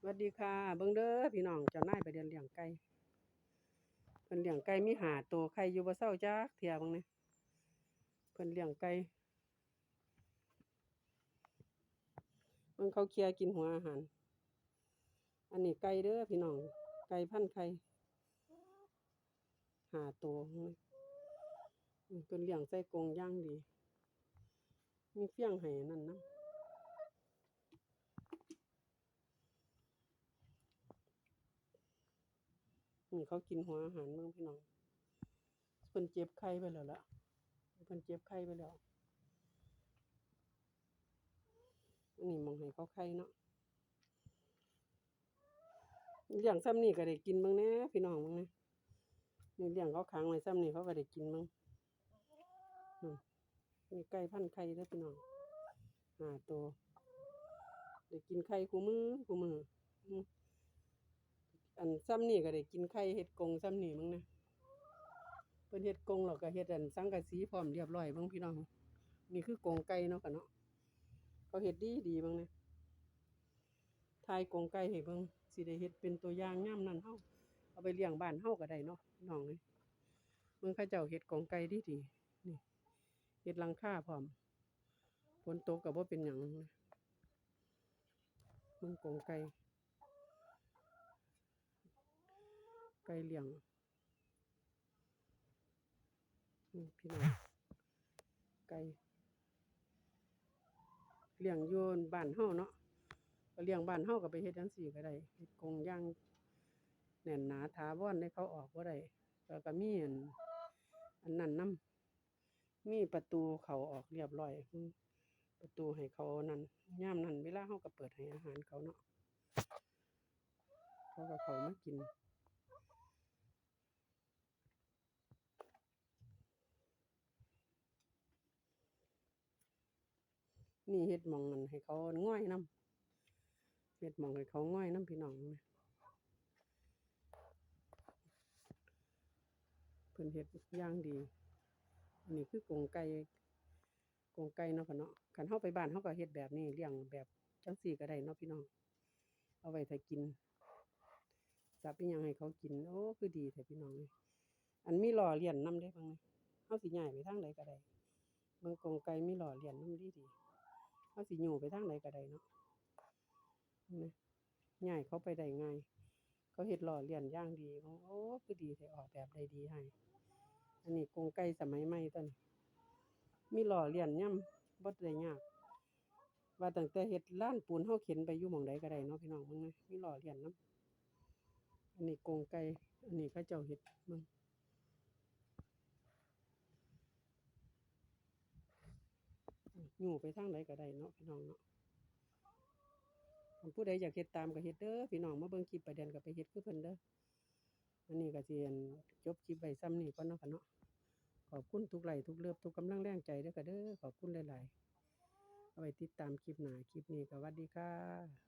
สวัสดีค่ะ เบิ่งเด้อพี่น้องเจ้านายไปเดินเลี้ยงไก่เพิ่นเลี้ยงไก่มีหาตัวไข่อยู่บ่เซาจักเทียบิ่งนี่ยเพิ่นเลี้ยงไก่เบิ่งเขาเคลียกินหัวอาหาร อันนี้ไก่เด้อพี่น้องไก่พันไข่หาตัวเพิ่นเลี้ยงใส่กรงย่างดี มีเฟี้ยงให้นั่นนำ นี่เขากินหัวอาหารเมืองพี่น้องเพิ่นเจ็บไข้ไปแล้วล่ะเพิ่นเจ็บไข้ไปแล้วนนี้หมองให้เขาไข้เนาะเลี้ยงซ้ำนี่ก็ได้กินบ้างแน่พี่น้องบ้างน่นี่เลี้ยงเขาขังไว้ซ้ำนี่เขาก็ได้กินบ้างมนี่ไก่พันไข่เด้อพี่น้องห้าตัวได้กินไข่คู่มือคู่มือ อันซ้ำนี่ก็ได้กินไข่เฮ็ดกงซ้ำนี่มั้งนะเพิ่นเฮ็ดกงแล้วก็เฮ็ดอันสังกะสีพร้อมเรียบร้อยเบิ่งพี่น้อง นี่คือกงไก่เนาะค่ะเนาะเขาเฮ็ดดีดีๆเบิ่งนะทายกงไก่ให้เบิ่งสิได้เฮ็ดเป็นตัวอย่างยามนั้นเฮาเอาไปเลี้ยงบ้านเฮาก็ได้เนาะน้องเอ้ยเบิ่งเขาเจ้าเฮ็ดกงไก่ดีดีนี่เฮ็ดลังค่าพร้อมฝนตกก็บ่เป็นหยังนะเบิ่งกงไก่ ไก่เลียงพี่น้องไก่เลี้ยงอยู่บ้านเฮาเนาะเลี้ยงบ้านเฮาก็ไปเฮ็ดจังซี่ก็ได้เฮ็ดกรงย่างแน่นหนาถาวรให้เขาออกบ่ได้แล้วก็มีอันอันนั้นนำมีประตูเขาออกเรียบร้อยประตูให้เขานั่นยามนั้นเวลาเฮาก็เปิดให้อาหารเขาเนาะเขาก็เขามากิน นี่เฮ็ดมองนั่นให้เขาง่อยน้ำเฮ็ดมองให้เขาง่อยน้ำพี่น้องแหมเพิ่นเฮ็ดย่างดีอันนี้คือกงไก่กงไก่เนาะค่ะเนาะคันเฮาไปบ้านเฮาก็เฮ็ดแบบนี้เลี้ยงแบบจังซี่ก็ได้เนาะพี่น้อง เอาไว้ถ้ากินจับอิหยังให้เขากินโอ้คือดีแท้พี่น้องเอ้ยอันมีหล่อเลี้ยนนำเด้บ้างนี่เฮาสิย้ายไปทางใดก็ได้เบิ่งกงไก่มีหล่อเลี้ยนนำดีดี เขาสิอยู่ไปทางไหนก็ได้เนาะนี่ง่ายเขาไปได้ง่ายเขาเฮ็ดหล่อเลียนย่างดีโอ้โอ้คือดีแต่ออกแบบได้ดีให้อันนี้กงไก่สมัยใหม่ต้นมีหล่อเลียนย่ำบ่ได้ยาก ว่าตั้งแต่เฮ็ดร้านปูนเฮาเข็นไปอยู่หม้องใดก็ได้เนาะพี่น้องเบิ่งนะมีหล่อเลียนนำอันนี้กงไก่อันนี้เขาเจ้าเฮ็ดเบิ่ง อยู่ไปทางไหนก็ได้เนาะพี่น้องเนาะผู้ใดอยากเฮ็ดตามก็เฮ็ดเด้อพี่น้องมาเบิ่งคลิปประเด็นก็ไปเฮ็ดคือเพิ่นเด้ออันนี้ก็สิอั่นจบคลิปไว้ซ้ำนี่ก่อนเนาะค่ะเนาะขอบคุณทุกไลค์ทุกเลิฟทุกกำลังแรงใจเด้อก็เด้อขอบคุณหลายๆเอาไปติดตามคลิปหน้าคลิปนี้ก็สวัดดีค่ะ